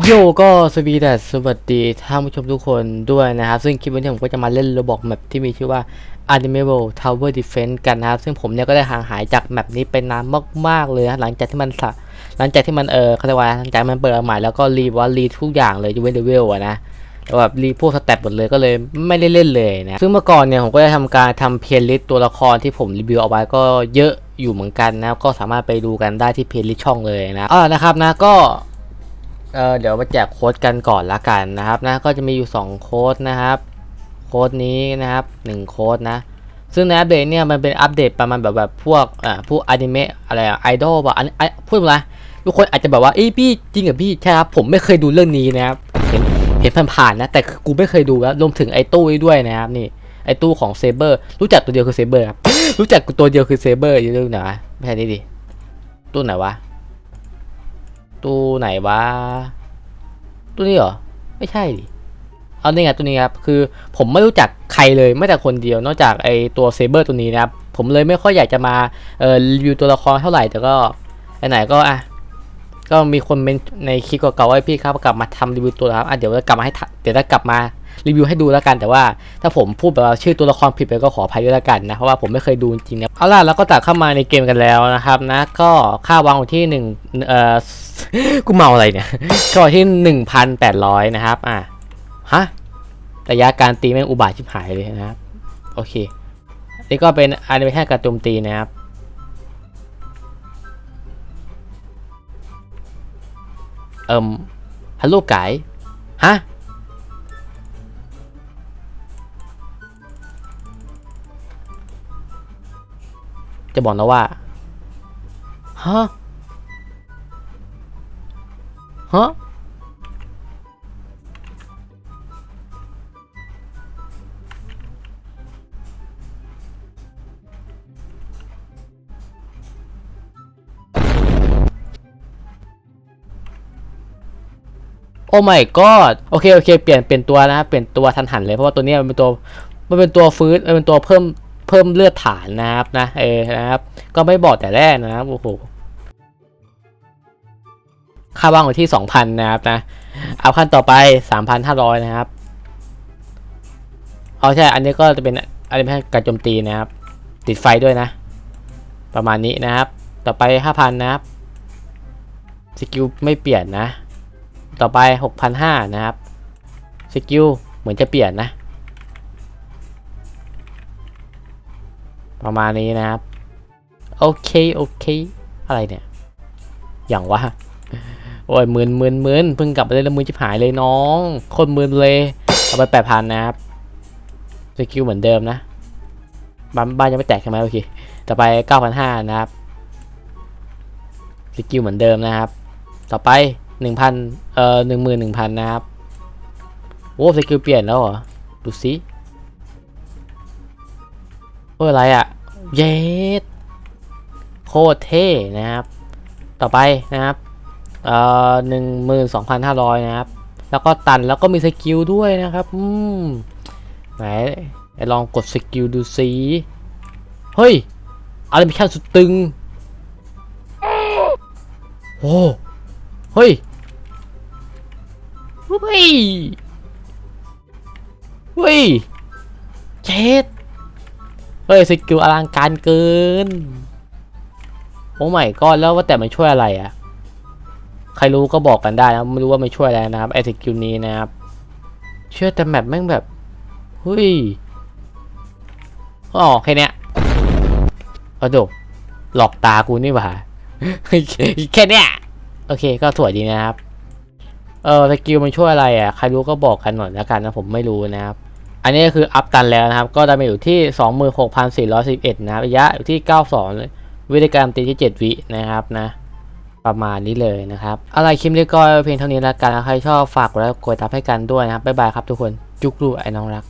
โยก็สวีดัสสวัสดีท่านผู้ชมทุกคนด้วยนะครับ ซึ่งคลิปวันนี้ผมก็จะมาเล่นระบบแมปที่มีชื่อว่า Animable Tower Defense กันนะครับ ซึ่งผมเนี่ยก็ได้ห่างหายจากแมปนี้ไปนานมากๆเลยนะหลังจากที่มันสะหลังจากที่มันเออเขาเรียกว่าหลังจากมันเปิดใหม่แล้วก็รีว่ารีทุกอย่างเลยยูเวนเดเวลอะนะแต่แบบรีพวกสเต็ปหมดเลยก็เลยไม่ได้เล่นเลยนะซึ่งเมื่อก่อนเนี่ยผมก็ได้ทำการทำเพลย์ลิสต์ตัวละครที่ผมรีวิวเอาไว้ก็เยอะอยู่เหมือนกันนะก็สามารถไปดูกันได้ที่เพลย์ลิสต์ช่องเลยนะอ่านะครับนะก็ เออเดี๋ยวมาแจกโค้ดกันก่อนละกันนะครับนะก็จะมีอยู่ 2 โค้ดนะครับ โค้ดนี้นะครับ1โค้ดนะ ซึ่งในอัปเดตเนี่ยมันเป็นอัปเดตประมาณแบบแบบพวกอ่าพวกอนิเมะอะไรอะไอดอลป่ะอันไอพูดมาทุกคนอาจจะแบบว่าเอ้ยพี่จริงเหรอพี่ใช่ครับผมไม่เคยดูเรื่องนี้นะครับเห็นเห็นผ่านๆนะแต่กูไม่เคยดูแล้วรวมถึงไอตู้ด้วยนะครับนี่ไอตู้ของเซเบอร์รู้จักตัวเดียวคือเซเบอร์ครับรู้จักตัวเดียวคือเซเบอร์อยู่ตรงไหนวะไม่ใช่นี่ดิตู้ไหนวะ ตู้ไหนวะตัวนี้เหรอ ไม่ใช่ดิเอาเนี่ยไงตัวนี้ครับคือผมไม่รู้จักใครเลยไม่แต่คนเดียวนอกจากไอตัวเซเบอร์ตัวนี้นะครับผมเลยไม่ค่อยอยากจะมาเอ่อรีวิวตัวละครเท่าไหร่แต่ก็ไหนๆก็อะก็มีคนเมนในคลิปเก่าๆว่าพี่ครับกลับมาทำรีวิวตัวแล้วครับอะเดี๋ยวจะกลับมาให้เดี๋ยวจะกลับมา รีวิวให้ดูแล้วกันแต่ว่าถ้าผมพูดแบบว่าชื่อตัวละครผิดไปก็ขออภัยด้วยแล้วกันนะเพราะว่าผมไม่เคยดูจริงนะเอาล่ะแล้วก็ตัดเข้ามาในเกมกันแล้วนะครับนะก็ค่าวางอยู่ที่หนึ่งเอ่อกูเมาอะไรเนี่ยก็ที่หนึ่งพันแปดร้อยนะครับอะฮะระยะการตีแม่งอุบาทชิบหายเลยนะครับโอเคนี่ก็เป็นอนิเมชันการโจมตีนะครับเอิมฮัลโหลไก่ฮะ จะบอกนะว่าฮะฮะโอ้ my god โอเคโอเค เปลี่ยนเปลี่ยนตัวนะครับเปลี่ยนตัวทันหันเลยเพราะว่าตัวนี้มันเป็นตัวมันเป็นตัวฟื้นมันเป็นตัวเพิ่ม เพิ่มเลือดฐานนะครับนะเออนะครับ ก็ไม่บอกแต่แรกนะครับโอ้โหค่าว่างอยู่ที่ 2,000 นะครับนะ เอาขั้นต่อไป 3,500 นะครับ เอาใช่ อันนี้ก็จะเป็นอันนี้เป็นการโจมตีนะครับ ติดไฟด้วยนะ ประมาณนี้นะครับ ต่อไป 5,000 นะครับ สกิลไม่เปลี่ยนนะ ต่อไป 6,500 นะครับ สกิลเหมือนจะเปลี่ยนนะ ประมาณนี้นะครับ โอเค โอเค อะไรเนี่ย อย่างวะโอ้ยหมื่นหมื่นหมื่นเพิ่งกลับไปเล่นแล้วมือจิบหายเลยน้อง คนหมื่นเลยเอาไปแปดพันนะครับสกิลเหมือนเดิมนะ บ้านบ้านยังไม่แตกใช่ไหมโอเคต่อไปเก้าพันห้านะครับสกิลเหมือนเดิมนะครับ ต่อไปหนึ่งพันเอ่อหนึ่งหมื่นหนึ่งพันนะครับโอ้สกิลเปลี่ยนแล้วเหรอ ดูสิ เอออะไรอะ่ะ เย็ดโคตรเท่นะครับ ต่อไปนะครับ เอ่อหนึ่งหมื่นสองพันห้าร้อยนะครับ แล้วก็ตันแล้วก็มีสกิลด้วยนะครับ อืม ไหนลองกดสกิลดูสิเฮ้ย อะไรมีขั้นสุดตึง โอ้เฮ้ยเฮ้ยเฮ้ยเจ็ด เฮ้ยสกิลอลังการเกิน โอ้ไม่ก็แล้วว่าแต่มันช่วยอะไรอะใครรู้ก็บอกกันได้นะไม่รู้ว่ามันช่วยอะไรนะครับไอสกิลนี้นะครับ เชื่อแต่แมปแม่งแบบเฮ้ยอ๋อแค่เนี้ยเอาดูหลอกตากูนี่หว่าแค่เนี้ยโอเคก็สวยดีนะครับ เออสกิลมันช่วยอะไรอะ ใครรู้ก็บอกกันหน่อยแล้วกันนะผมไม่รู้นะครับ อันนี้ก็คืออัพตันแล้วนะครับ ก็จะมาอยู่ที่ 26,411 นะครับระยะอยู่ที่ 92วิธีการตีที่ 7 วินะครับนะ ประมาณนี้เลยนะครับ อะไรคลิปนี้ก็เพียงเท่านี้แล้วกัน ใครชอบฝากกดไลค์กดติดตามให้กันด้วยนะครับ บ๊ายบายครับทุกคน จุกรูไอ้น้องรัก